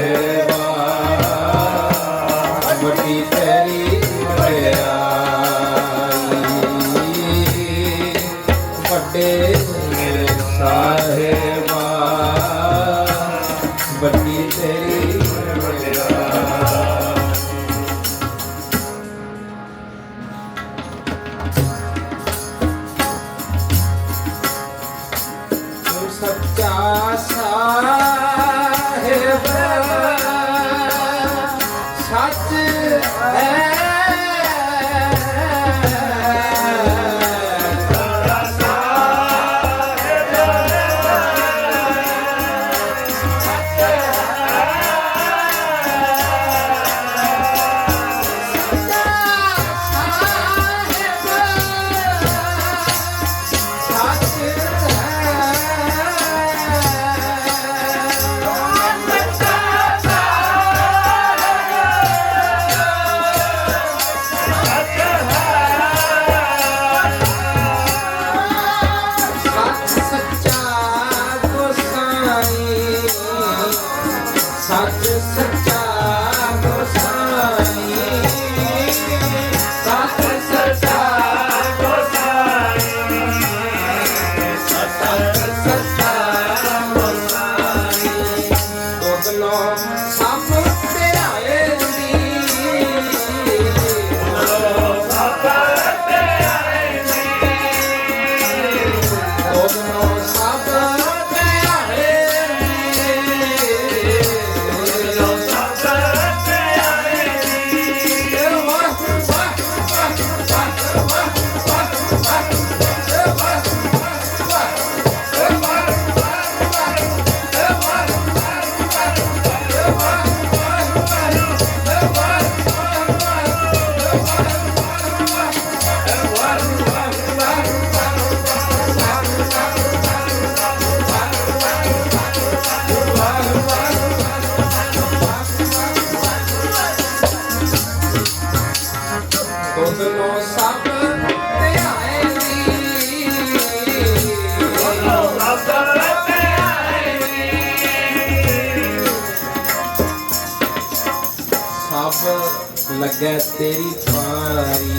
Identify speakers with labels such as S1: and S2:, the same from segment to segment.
S1: ਸਾਹਿਬਾ लगे तेरी पाई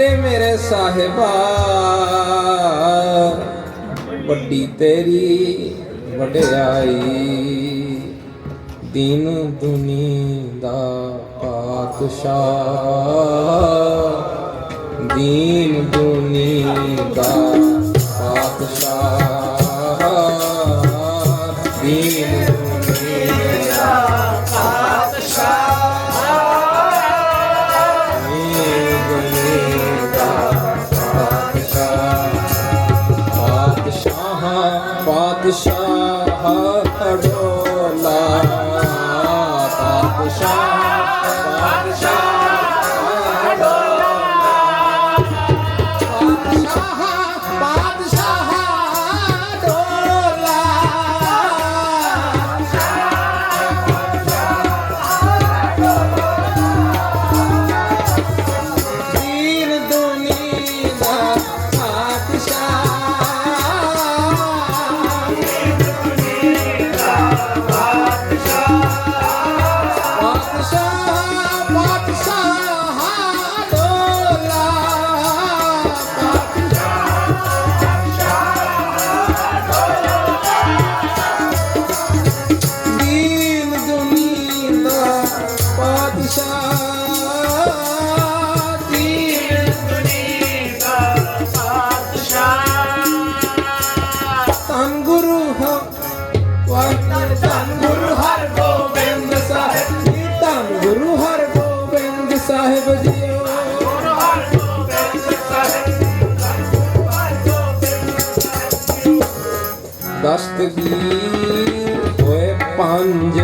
S1: ਵੱਡੇ ਮੇਰੇ ਸਾਹਿਬਾ। ਵੱਡੀ ਤੇਰੀ ਵਡਿਆਈ ਦੀਨ ਦੁਨੀ ਦਾ ਪਾਤਸ਼ਾਹ। ਦੀਨ ਦੁਨੀ ਦਾ ਪਾਤਸ਼ਾਹ। Shah. ਪੰਜ